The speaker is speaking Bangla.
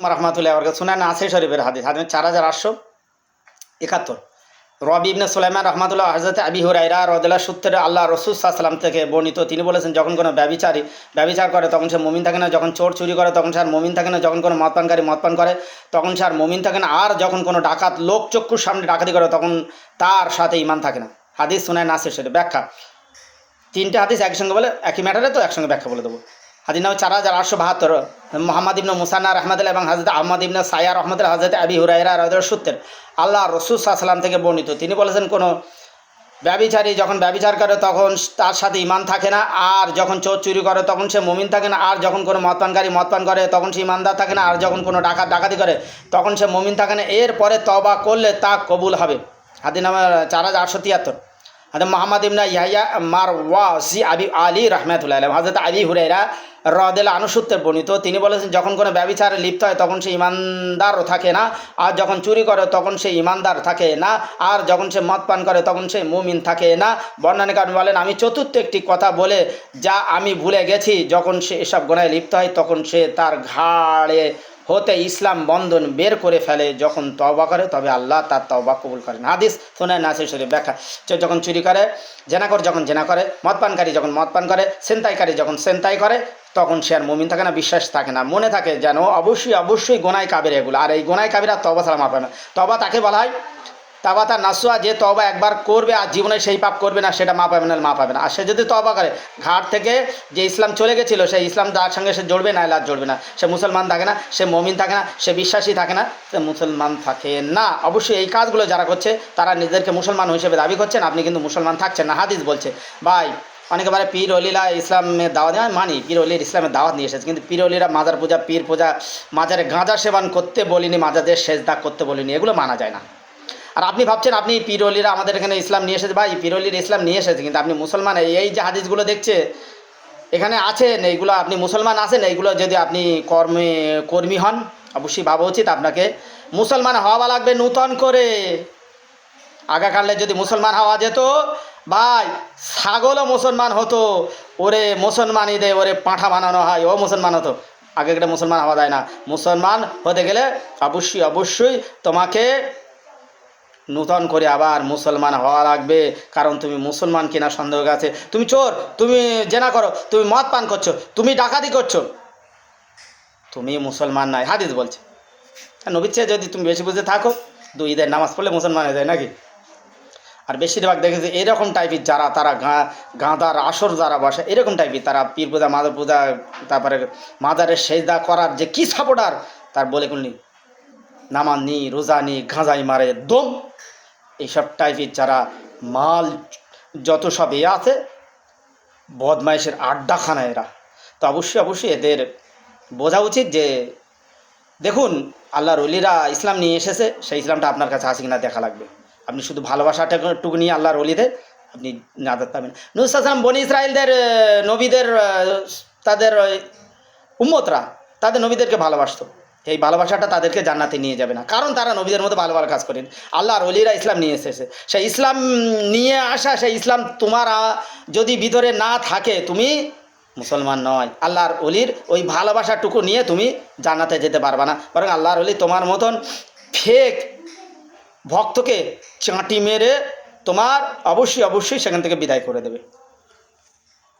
রহমাতুল্লাহ বরকাত শুনেন আসে শরীফের হাদিস। হাদিস চার হাজার আটশো একাত্তর। রবি ইবনে সুলাইমান রহমাতুল্লাহ হজরত আবি হুরাইরা রদুল্লাহ সূত্রে আল্লাহ রসুল সাল্লাম থেকে বর্ণিত। তিনি বলেছেন, যখন কোনো ব্যবিচারী ব্যবিচার করে, তখন সে মমিন থাকে না। যখন চোর চুরি করে, তখন সে আর মমিন থাকে না। যখন কোনো মদপানকারী মদপান করে, তখন সে আর মমিন থাকে না। আর যখন কোনো ডাকাত লোক চক্ষুর সামনে ডাকাতি করে, তখন তার সাথে ইমান থাকে না। হাদিস শোনায় নাসির সেটা ব্যাখ্যা। তিনটে হাদিস একসঙ্গে বলে, একই ম্যাটারে তো একসঙ্গে ব্যাখ্যা বলে দেবো। হাদিস চার হাজার আটশো বাহাত্তর। মোহাম্মদ ইবনে মুসান্না রহমতুল্লাহ এবং হাজরত আহমদ ইবনে সাইয়া রহমতুল্লাহ, হাজরত আবি হুরাইরা রদের সূত্রের আল্লাহ রসুল সাল্লাম থেকে বর্ণিত। তিনি বলেছেন, কোনো ব্যবিচারী যখন ব্যবিচার করে, তখন তার সাথে ইমান থাকে না। আর যখন চোর চুরি করে, তখন সে মমিন থাকে না। আর যখন কোনো মদপানকারী মদপান করে, তখন সে ইমানদার থাকে না। আর যখন কোনো ডাকাত ডাকাতি করে, তখন সে মমিন থাকে না। এরপরে তবা করলে তা কবুল হবে। নাম্বার চার হাজার আটশো তিয়াত্তর। হাতে মোহাম্মদ ইবনা ইয়াহিয়া মার ওয়াসি আবি আলী রহমাতুল্লাহ হাজরত আলী হুরাইরা রদেলা আনুসূত্রের বর্ণিত, তিনি বলেছেন, যখন কোনো ব্যবিচারে লিপ্ত হয়, তখন সে ইমানদারও থাকে না। আর যখন চুরি করে, তখন সে ইমানদার থাকে না। আর যখন সে মদ পান করে, তখন সে মুমিন থাকে না। বর্ণানী কারণ বলেন, আমি চতুর্থ একটি কথা বলে, যা আমি ভুলে গেছি, যখন সে এসব গোনায় লিপ্ত হয়, তখন সে তার ঘাড়ে হতে ইসলাম বন্ধন বের করে ফেলে যখন তবা করে, তবে আল্লাহ তার তবা কবুল করেন। হাদিস শোনায় নাসির শরীফ ব্যাখ্যা। যখন চুরি করে, জেনাকর যখন জেনা করে, মদপানকারী যখন মদপান করে, সেন্তাইকারী যখন সেন্তাই করে, তখন সে আর মমিন থাকে না, বিশ্বাস থাকে না। মনে থাকে যেন অবশ্যই অবশ্যই গোনায় কাবের এগুলো। আর এই গোনায় কাবিরা তবা ছাড়া মাপে না। তবা তাকে বলা হয় তাবা তার নাসুয়া যে তবা একবার করবে আর জীবনে সেই পাপ করবে না, সেটা মা পাবে না, মা পাবে না। আর সে যদি তবা করে, ঘাট থেকে যে ইসলাম চলে গেছিল, সেই ইসলাম তার সঙ্গে সে জড়বে, না এলার জড়বে না। সে মুসলমান থাকে না, সে মমিন থাকে না, সে বিশ্বাসী থাকে না, সে মুসলমান থাকে না। অবশ্যই এই কাজগুলো যারা করছে, তারা নিজেদেরকে মুসলমান হিসেবে দাবি করছেন, আপনি কিন্তু মুসলমান থাকছেন না, হাদিস বলছে। ভাই, অনেকে বলে পীর অলিরা ইসলামের দাওয়াত দেয়, মানি পীর অলির ইসলামের দাওয়াত নিয়ে এসেছে, কিন্তু পীর অলিরা মাজার পূজা, পীর পূজা, মাজারে গাঁজা সেবন করতে বলিনি, মাজাদের সেজদা করতে বলিনি, এগুলো মানা যায় না। আর আপনি ভাবছেন আপনি পিরলিরা আমাদের এখানে ইসলাম নিয়ে এসেছে। ভাই, পিরলির ইসলাম নিয়ে এসেছে, কিন্তু আপনি মুসলমান, এই যে হাদিসগুলো দেখছে, এখানে আছেন, এইগুলো আপনি মুসলমান আছেন, এইগুলো যদি আপনি কর্মে কর্মী হন, অবশ্যই ভাবা উচিত আপনাকে। মুসলমান হওয়া লাগবে নূতন করে। আগাকালে যদি মুসলমান হওয়া যেত, ভাই, ছাগলও মুসলমান হতো। ওরে মুসলমানই দে, ওরে পাঁঠা বানানো হয়, ও মুসলমান হতো। আগে মুসলমান হওয়া যায় না। মুসলমান হতে গেলে অবশ্যই অবশ্যই তোমাকে নূতন করে আবার মুসলমান হওয়া লাগবে। কারণ তুমি মুসলমান কিনা সন্দেহ আছে। তুমি চোর, তুমি জেনা করো, তুমি মদ পান করছ, তুমি ডাকাতি করছ। তুমি মুসলমান নাই হাদিস বলছে। নবীর চেয়ে যদি তুমি বেশি বুঝে থাকো, দুই ঈদের নামাজ পড়লে মুসলমান হয়ে যায় নাকি? আর বেশিরভাগ দেখেছি এরকম টাইপের যারা, তারা গাঁ, গাঁদার আসর যারা বসে, এরকম টাইপের তারা পীর পূজা, মাদার পূজা, তারপরে মাদারের সেজদা করার যে কী সাপোর্টার তার বলে কোননি নামান নি রোজা নি গাঁজাই মারে, দম। এইসব টাইপের যারা মাল, যত সব এ আছে, বদমাইশের আড্ডাখানা এরা। তো অবশ্যই অবশ্যই এদের বোঝা উচিত যে, দেখুন, আল্লাহর অলিরা ইসলাম নিয়ে এসেছে, সেই ইসলামটা আপনার কাছে আছে কিনা দেখা লাগবে। আপনি শুধু ভালোবাসাটাটুকু নিয়ে আল্লাহর অলিদের আপনি নাজাত পাবেন নুসালাম বনি ইসরায়েলদের নবীদের তাদের উম্মতরা, তাদের নবীদেরকে ভালোবাসতো। এই ভালোবাসাটা তাদেরকে জান্নাতে নিয়ে যাবে না। কারণ তারা নবীদের মতো ভালো ভালো কাজ করেন। আল্লাহর অলিরা ইসলাম নিয়ে এসেছে। সেই ইসলাম নিয়ে আসা, সেই ইসলাম তোমার যদি ভিতরে না থাকে, তুমি মুসলমান নয়। আল্লাহর অলির ওই ভালোবাসাটুকু নিয়ে তুমি জান্নাতে যেতে পারবে না। বরং আল্লাহর অলি তোমার মতন ফেক ভক্তকে চাঁটি মেরে তোমার অবশ্যই অবশ্যই সেখান থেকে বিদায় করে দেবে।